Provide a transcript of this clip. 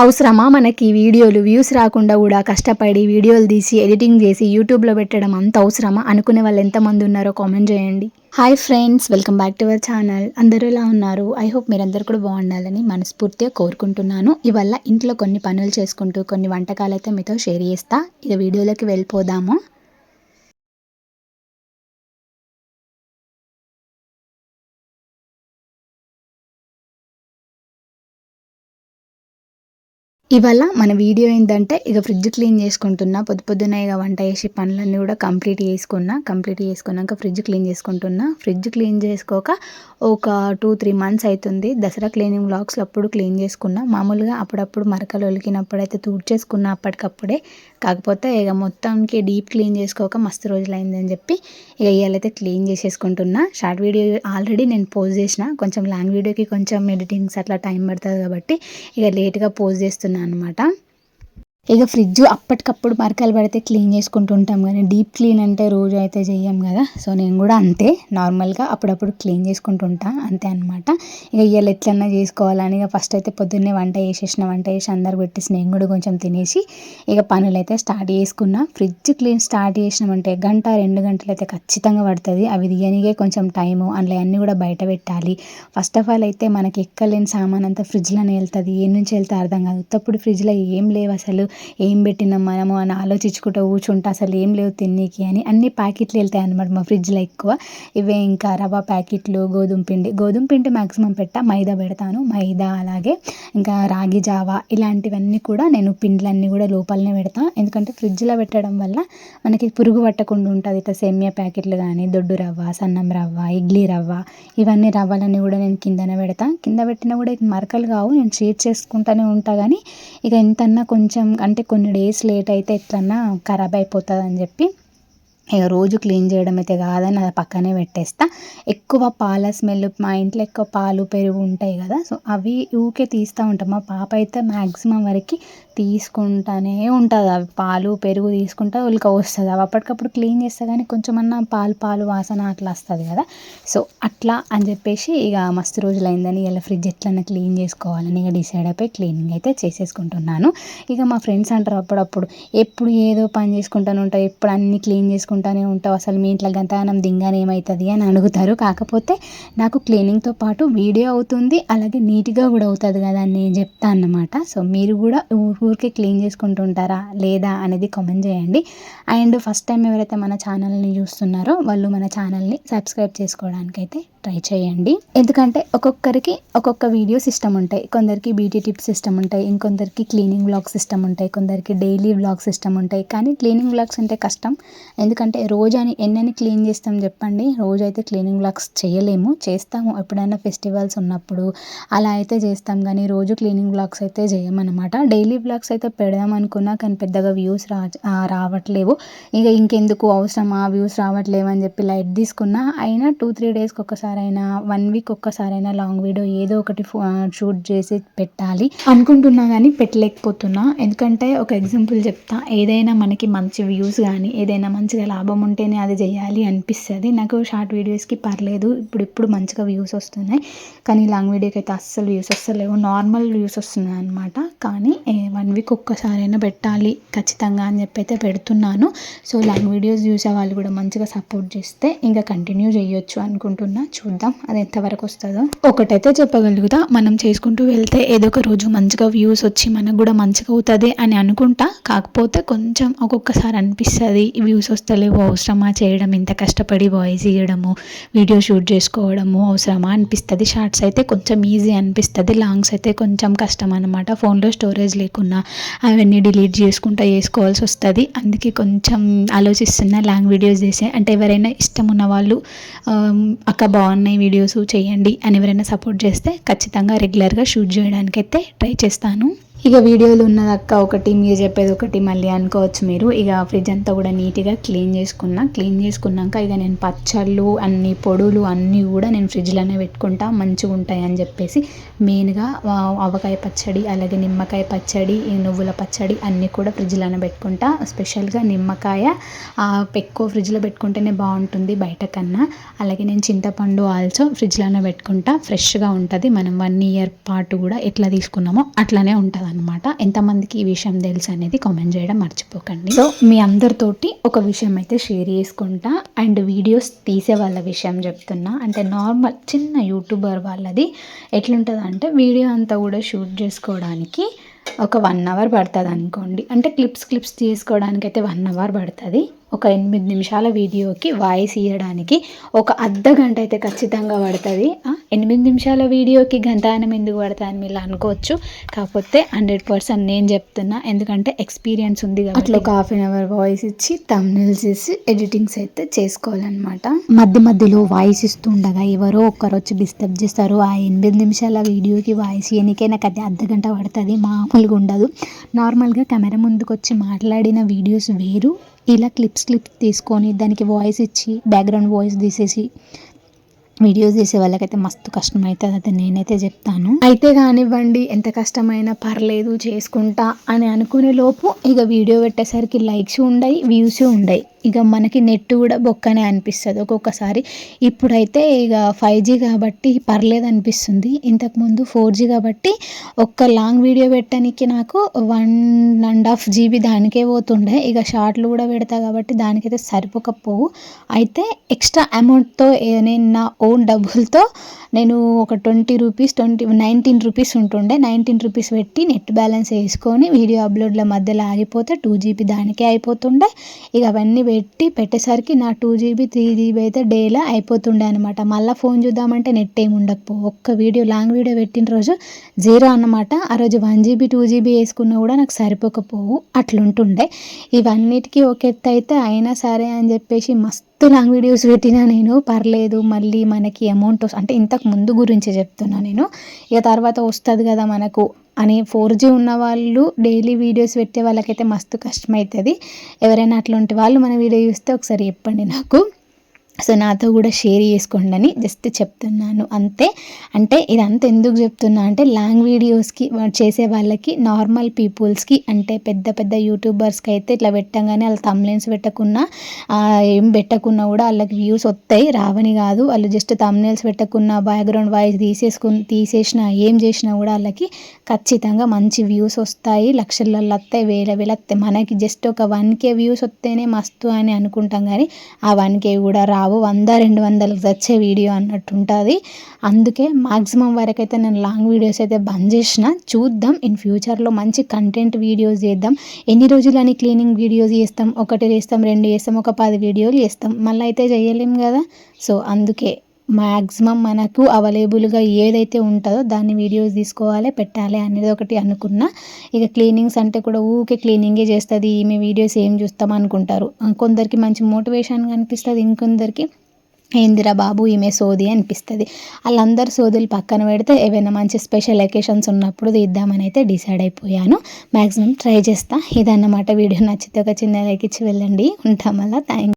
అవసరమా? మనకి వీడియోలు వ్యూస్ రాకుండా కూడా కష్టపడి వీడియోలు తీసి ఎడిటింగ్ చేసి యూట్యూబ్లో పెట్టడం అంత అవసరమా? అనుకునే వాళ్ళు ఎంతమంది ఉన్నారో కామెంట్ చేయండి. Hi friends welcome back to our channel. అందరూ ఎలా ఉన్నారు? ఐ హోప్ మీరందరూ కూడా బాగుండాలని మనస్ఫూర్తిగా కోరుకుంటున్నాను. ఇవల్ల ఇంట్లో కొన్ని పనులు చేసుకుంటూ కొన్ని వంటకాలు అయితే మీతో షేర్ చేస్తా. ఇక వీడియోలోకి వెళ్ళిపోదాము. ఇవాళ మన వీడియో ఏంటంటే ఇక ఫ్రిడ్జ్ క్లీన్ చేసుకుంటున్నా పొద్దు పొద్దున ఇక వంట చేసి పనులన్నీ కూడా కంప్లీట్ చేసుకున్నా కంప్లీట్ చేసుకున్నాక ఫ్రిడ్జ్ క్లీన్ చేసుకుంటున్నా. ఫ్రిడ్జ్ క్లీన్ చేసుకోక ఒక టూ త్రీ మంత్స్ అవుతుంది దసరా క్లీనింగ్ బ్లాక్స్లో అప్పుడు క్లీన్ చేసుకున్నా. మామూలుగా అప్పుడప్పుడు మరకలు ఒలికినప్పుడు అయితే తూడ్ చేసుకున్నా అప్పటికప్పుడే. కాకపోతే ఇక మొత్తానికి డీప్ క్లీన్ చేసుకోక మస్తు రోజులు అయిందని చెప్పి ఇక ఇవాళైతే క్లీన్ చేసేసుకుంటున్నా. షార్ట్ వీడియో ఆల్రెడీ నేను పోస్ట్ చేసిన. కొంచెం లాంగ్ వీడియోకి కొంచెం ఎడిటింగ్స్ అట్లా టైం పడుతుంది కాబట్టి ఇక లేట్గా పోస్ట్ చేస్తున్నాను అనమాట ఇక ఫ్రిడ్జ్ అప్పటికప్పుడు మరకలు పడితే క్లీన్ చేసుకుంటూ ఉంటాం కానీ డీప్ క్లీన్ అంటే రోజు అయితే చెయ్యం కదా. సో నేను కూడా అంతే నార్మల్గా అప్పుడప్పుడు క్లీన్ చేసుకుంటుంటా అంతే అనమాట ఇక ఇవాళ ఎట్లన్నా చేసుకోవాలని ఇక ఫస్ట్ అయితే పొద్దున్నే వంట చేసేసిన వంట చేసి అందరు పెట్టేసి నేను కూడా కొంచెం తినేసి ఇక పనులు అయితే స్టార్ట్ చేసుకున్నా. ఫ్రిడ్జ్ క్లీన్ స్టార్ట్ చేసినామంటే గంట రెండు గంటలు అయితే ఖచ్చితంగా పడుతుంది. అవి తీయనికే కొంచెం టైము అందులో అన్నీ కూడా బయట పెట్టాలి. ఫస్ట్ ఆఫ్ ఆల్ అయితే మనకి ఎక్కలేని సామాన్ అంతా ఫ్రిడ్జ్లోనే వెళ్తుంది. ఏ నుంచి వెళ్తే అర్థం కాదు. ఉత్తప్పుడు ఫ్రిడ్జ్లో ఏం లేవు అసలు. ఏం పెట్టినాం మనము అని ఆలోచించుకుంటూ కూర్చుంటే అసలు ఏం లేవు తిన్నీకి అని అన్ని ప్యాకెట్లు వెళ్తాయి అనమాట మా ఫ్రిడ్జ్లో ఎక్కువ. ఇవే ఇంకా రవ్వ ప్యాకెట్లు గోధుమ పిండి. గోధుమ పిండి మ్యాక్సిమం పెట్టా మైదా పెడతాను. మైదా అలాగే ఇంకా రాగి జావా ఇలాంటివన్నీ కూడా నేను పిండ్లన్నీ కూడా లోపలనే పెడతాను ఎందుకంటే ఫ్రిడ్జ్లో పెట్టడం వల్ల మనకి పురుగు పట్టకుండా ఉంటుంది. ఇట్లా సేమియా ప్యాకెట్లు కానీ దొడ్డు రవ్వ సన్నం రవ్వ ఇడ్లీ రవ్వ ఇవన్నీ రవ్వలన్నీ కూడా నేను కిందనే పెడతాను కింద పెట్టినా కూడా మరకలు కావు. నేను షేర్ చేసుకుంటూనే ఉంటా కానీ ఇక ఎంతన్నా కొంచెం అంటే కొన్ని డేస్ లేట్ అయితే ఎట్లన్నా ఖరాబ్ అయిపోతుంది అని చెప్పి ఇక రోజు క్లీన్ చేయడం అయితే కాదని అది పక్కనే పెట్టేస్తా. ఎక్కువ పాల స్మెల్ మా ఇంట్లో ఎక్కువ పాలు పెరుగు ఉంటాయి కదా సో అవి ఊకే తీస్తూ ఉంటాం. మా పాప అయితే మ్యాక్సిమం వరకు తీసుకుంటానే ఉంటుంది. అవి పాలు పెరుగు తీసుకుంటా ఉల్క వస్తుంది. అవి అప్పటికప్పుడు క్లీన్ చేస్తే కానీ కొంచెమన్నా పాలు పాలు వాసన అట్లా వస్తుంది కదా. సో అట్లా అని చెప్పేసి ఇక మస్తు రోజులు అయిందని ఇలా ఫ్రిడ్జ్ ఎట్లన్నా క్లీన్ చేసుకోవాలని ఇక డిసైడ్ అయిపోయి క్లీనింగ్ అయితే చేసేసుకుంటున్నాను. ఇక మా ఫ్రెండ్స్ అంటారు అప్పుడప్పుడు ఎప్పుడు ఏదో పని చేసుకుంటాను ఉంటావు ఎప్పుడు అన్ని క్లీన్ చేసుకుంటానే ఉంటావు అసలు మీ ఇంట్లో గంతగానం దింగానే ఏమవుతుంది అని అడుగుతారు. కాకపోతే నాకు క్లీనింగ్తో పాటు వీడియో అవుతుంది అలాగే నీట్గా కూడా అవుతుంది కదా అని నేను చెప్తాను అన్నమాట. సో మీరు కూడా ఊరికే క్లీన్ చేసుకుంటుంటారా లేదా అనేది కామెంట్ చేయండి. అండ్ ఫస్ట్ టైం ఎవరైతే మన ఛానల్ని చూస్తున్నారో వాళ్ళు మన ఛానల్ని సబ్స్క్రైబ్ చేసుకోవడానికి అయితే ట్రై చేయండి. ఎందుకంటే ఒక్కొక్కరికి ఒక్కొక్క వీడియో సిస్టమ్ ఉంటాయి. కొందరికి బ్యూటీ టిప్స్ సిస్టమ్ ఉంటాయి. ఇంకొందరికి క్లీనింగ్ బ్లాగ్ సిస్టమ్ ఉంటాయి. కొందరికి డైలీ బ్లాగ్ సిస్టమ్ ఉంటాయి. కానీ క్లీనింగ్ బ్లాగ్స్ అంటే కష్టం. ఎందుకంటే రోజు అని ఎన్నని క్లీన్ చేస్తాం చెప్పండి. రోజైతే క్లీనింగ్ బ్లాగ్స్ చేయలేము. చేస్తాము. ఎప్పుడైనా ఫెస్టివల్స్ ఉన్నప్పుడు అలా అయితే చేస్తాం. కానీ రోజు క్లీనింగ్ బ్లాగ్స్ అయితే చేయమన్నమాట. డైలీ బ్లాగ్స్ అయితే పెడదాం అనుకున్నా కానీ పెద్దగా వ్యూస్ రా రావట్లేవు. ఇక ఇంకెందుకు? అవసరమా? వ్యూస్ రావట్లేవు అని చెప్పి లైట్ తీసుకున్నా. అయినా టూ త్రీ డేస్కి ఒక్కసారైనా వన్ వీక్ ఒక్కసారైనా లాంగ్ వీడియో ఏదో ఒకటి షూట్ చేసి పెట్టాలి. అనుకుంటున్నా కానీ పెట్టలేకపోతున్నా. ఎందుకంటే ఒక ఎగ్జాంపుల్ చెప్తా. ఏదైనా మనకి మంచి వ్యూస్ కానీ ఏదైనా మంచిగా లాభం ఉంటేనే అది చేయాలి అనిపిస్తుంది. నాకు షార్ట్ వీడియోస్కి పర్లేదు. ఇప్పుడు ఇప్పుడు మంచిగా వ్యూస్ వస్తున్నాయి. కానీ లాంగ్ వీడియోకి అయితే అస్సలు వ్యూస్ వస్తలేవు. నార్మల్ వ్యూస్ వస్తున్నాయి అనమాట కానీ వన్ వీక్ ఒక్కసారైనా పెట్టాలి. ఖచ్చితంగా అని చెప్పి అయితే పెడుతున్నాను. సో లాంగ్ వీడియోస్ చూసే వాళ్ళు కూడా మంచిగా సపోర్ట్ చేస్తే ఇంకా కంటిన్యూ చేయొచ్చు అనుకుంటున్నా. చూద్దాం అది ఎంతవరకు వస్తుందో. ఒకటైతే చెప్పగలుగుతా మనం చేసుకుంటూ వెళ్తే ఏదో ఒక రోజు మంచిగా వ్యూస్ వచ్చి మనకు కూడా మంచిగా అవుతుంది అని అనుకుంటా. కాకపోతే కొంచెం ఒక్కొక్కసారి అనిపిస్తుంది వ్యూస్ వస్తలేవు అవసరమా చేయడం ఇంత కష్టపడి వాయిస్ ఇవ్వడము వీడియో షూట్ చేసుకోవడము అవసరమా అనిపిస్తుంది. షార్ట్స్ అయితే కొంచెం ఈజీ అనిపిస్తుంది లాంగ్స్ అయితే కొంచెం కష్టం అనమాట ఫోన్లో స్టోరేజ్ లేకున్నా అవన్నీ డిలీట్ చేసుకుంటా చేసుకోవాల్సి వస్తుంది. అందుకే కొంచెం ఆలోచిస్తున్నా లాంగ్ వీడియోస్ చేసే. అంటే ఎవరైనా ఇష్టం ఉన్న వాళ్ళు అక్క బాగున్నాయి వీడియోస్ చేయండి అని ఎవరైనా సపోర్ట్ చేస్తే ఖచ్చితంగా రెగ్యులర్గా షూట్ చేయడానికైతే ట్రై చేస్తాను. ఇక వీడియోలు ఉన్నదక్క ఒకటి మీరు చెప్పేది ఒకటి మళ్ళీ అనుకోవచ్చు మీరు. ఇక ఫ్రిడ్జ్ అంతా కూడా నీట్గా క్లీన్ చేసుకున్నా. క్లీన్ చేసుకున్నాక ఇక నేను పచ్చళ్ళు అన్ని పొడులు అన్నీ కూడా నేను ఫ్రిడ్జ్లోనే పెట్టుకుంటా. మంచిగా ఉంటాయి అని చెప్పేసి మెయిన్గా ఆవకాయ పచ్చడి అలాగే నిమ్మకాయ పచ్చడి నువ్వుల పచ్చడి అన్నీ కూడా ఫ్రిడ్జ్లోనే పెట్టుకుంటా. స్పెషల్గా నిమ్మకాయ ఎక్కువ ఫ్రిడ్జ్లో పెట్టుకుంటేనే బాగుంటుంది బయట కన్నా అలాగే నేను చింతపండు ఆల్సో ఫ్రిడ్జ్లోనే పెట్టుకుంటా. ఫ్రెష్గా ఉంటుంది. మనం వన్ ఇయర్ పాటు కూడా ఎట్లా తీసుకున్నామో అట్లానే ఉంటుంది అనమాట ఎంతమందికి ఈ విషయం తెలుసు అనేది కామెంట్ చేయడం మర్చిపోకండి. సో మీ అందరితోటి ఒక విషయం అయితే షేర్ చేసుకుంటా. అండ్ వీడియోస్ తీసే వాళ్ళ విషయం చెప్తున్నా. అంటే నార్మల్ చిన్న యూట్యూబర్ వాళ్ళది ఎట్లుంటుంది అంటే వీడియో అంతా కూడా షూట్ చేసుకోవడానికి ఒక వన్ అవర్ పడుతుంది అనుకోండి అంటే క్లిప్స్ క్లిప్స్ తీసుకోవడానికి అయితే వన్ అవర్ పడుతుంది. ఒక ఎనిమిది నిమిషాల వీడియోకి వాయిస్ ఇవ్వడానికి ఒక అర్ధ గంట అయితే ఖచ్చితంగా పడుతుంది. ఎనిమిది నిమిషాల వీడియోకి గంటానం ఎందుకు పడుతుంది అని మీరు అనుకోవచ్చు. కాకపోతే హండ్రెడ్ పర్సెంట్ నేను చెప్తున్నా ఎందుకంటే ఎక్స్పీరియన్స్ ఉంది అట్లా ఒక హాఫ్ అన్ అవర్ వాయిస్ ఇచ్చి తమ్నెల్స్ ఇచ్చి ఎడిటింగ్స్ అయితే చేసుకోవాలన్నమాట. మధ్య మధ్యలో వాయిస్ ఇస్తుండగా ఎవరో ఒక్కరు వచ్చి డిస్టర్బ్ చేస్తారు. ఆ ఎనిమిది నిమిషాల వీడియోకి వాయిస్ ఇయనికే నాకు అది అర్ధ గంట పడుతుంది మామూలుగా ఉండదు. నార్మల్గా కెమెరా ముందుకు వచ్చి మాట్లాడిన వీడియోస్ వేరు ఇలా క్లిప్స్ క్లిప్స్ తీసుకొని దానికి వాయిస్ ఇచ్చి బ్యాక్గ్రౌండ్ వాయిస్ తీసేసి వీడియోస్ చేసే వాళ్ళకైతే మస్తు కష్టం అవుతుంది అయితే నేనైతే చెప్తాను. అయితే కానివ్వండి ఎంత కష్టమైనా పర్లేదు చేసుకుంటా అని అనుకునే లోపు ఇక వీడియో పెట్టేసరికి లైక్స్ ఉండయి వ్యూస్ ఉండయి. ఇక మనకి నెట్ కూడా బొక్కనే అనిపిస్తుంది ఒక్కొక్కసారి. ఇప్పుడైతే ఇక ఫైవ్ జీ కాబట్టి పర్లేదు అనిపిస్తుంది. ఇంతకుముందు ఫోర్ జీ కాబట్టి ఒక్క లాంగ్ వీడియో పెట్టడానికి నాకు వన్ అండ్ హాఫ్ జీబీ దానికే పోతుండే. ఇక షార్ట్లు కూడా పెడతా కాబట్టి దానికైతే సరిపోకపోవు. అయితే ఎక్స్ట్రా అమౌంట్తో నేను నా ఓన్ డబ్బులతో నేను ఒక twenty rupees twenty nineteen rupees ఉంటుండే. నైన్టీన్ రూపీస్ పెట్టి నెట్ బ్యాలెన్స్ వేసుకొని వీడియో అప్లోడ్ల మధ్యలో ఆగిపోతే టూ జీబీ దానికే అయిపోతుండే. ఇక అవన్నీ పెట్టి పెట్టేసరికి నా టూ జీబీ త్రీ జీబీ అయితే డేలో అయిపోతుండే అనమాట మళ్ళీ ఫోన్ చూద్దామంటే నెట్ ఏమి ఉండకపో. ఒక్క వీడియో లాంగ్ వీడియో పెట్టిన రోజు జీరో అన్నమాట. ఆ రోజు వన్ జీబీ టూ జీబీ వేసుకున్నా కూడా నాకు సరిపోకపోవు. అట్లుంటుండే. ఇవన్నిటికీ ఒక ఎత్తు అయితే అయినా సరే అని చెప్పేసి మస్తు లాంగ్ వీడియోస్ పెట్టినా నేను పర్లేదు మళ్ళీ మనకి అమౌంట్ అంటే ఇంతకు ముందు గురించి చెప్తున్నా నేను. ఇక తర్వాత వస్తుంది కదా మనకు అని ఫోర్ జీ ఉన్న వాళ్ళు డైలీ వీడియోస్ పెట్టే వాళ్ళకైతే మస్తు కష్టమవుతుంది ఎవరైనా అట్లాంటి వాళ్ళు మన వీడియో చూస్తే ఒకసారి చెప్పండి నాకు. సో నాతో కూడా షేర్ చేసుకోండి అని జస్ట్ చెప్తున్నాను. అంతే. అంటే ఇదంతా ఎందుకు చెప్తున్నా అంటే లాంగ్ వీడియోస్కి చేసే వాళ్ళకి నార్మల్ పీపుల్స్కి అంటే పెద్ద పెద్ద యూట్యూబర్స్కి అయితే ఇట్లా పెట్టంగానే వాళ్ళు తమ్లైన్స్ పెట్టకున్నా ఏం పెట్టకున్నా కూడా వాళ్ళకి వ్యూస్ వస్తాయి. రావని కాదు. వాళ్ళు జస్ట్ తమ్లైన్స్ పెట్టకున్నా బ్యాక్గ్రౌండ్ వాయిస్ తీసేసుకుని తీసేసినా ఏం చేసినా కూడా వాళ్ళకి ఖచ్చితంగా మంచి వ్యూస్ వస్తాయి. లక్షలలో వస్తాయి వేల వేల వస్తాయి. మనకి జస్ట్ ఒక వన్ కే వ్యూస్ వస్తేనే మస్తు అని అనుకుంటాం కానీ ఆ వన్ కే కూడా రా రావు వంద రెండు వందలకు వచ్చే వీడియో అన్నట్టు ఉంటుంది అందుకే మాక్సిమం వరకు అయితే నేను లాంగ్ వీడియోస్ అయితే బంద్ చేసిన. చూద్దాం ఇన్ ఫ్యూచర్లో మంచి కంటెంట్ వీడియోస్ చేద్దాం. ఎన్ని రోజులు అని క్లీనింగ్ వీడియోస్ చేస్తాం? ఒకటి చేస్తాం రెండు చేస్తాం ఒక పది వీడియోలు చేస్తాం. మళ్ళీ అయితే చేయలేం కదా? సో అందుకే మ్యాక్సిమం మనకు అవైలబుల్గా ఏదైతే ఉంటుందో దాన్ని వీడియోస్ తీసుకోవాలి పెట్టాలి అనేది ఒకటి అనుకున్నా ఇక క్లీనింగ్స్ అంటే కూడా ఊకే క్లీనింగే చేస్తుంది ఈమె వీడియోస్ ఏం చూస్తాం అనుకుంటారు. కొందరికి మంచి మోటివేషన్ అనిపిస్తుంది ఇంకొందరికి ఏందిరా బాబు ఈమె సోది అనిపిస్తుంది. వాళ్ళందరు సోదులు పక్కన పెడితే ఏవైనా మంచి స్పెషల్ ఎకేషన్స్ ఉన్నప్పుడు తీద్దామని అయితే డిసైడ్ అయిపోయాను. మ్యాక్సిమం ట్రై చేస్తా. ఇదన్నమాట వీడియో. నచ్చితే ఒక చిన్న లైక్ ఇచ్చి వెళ్ళండి. ఉంటాం వల్ల థ్యాంక్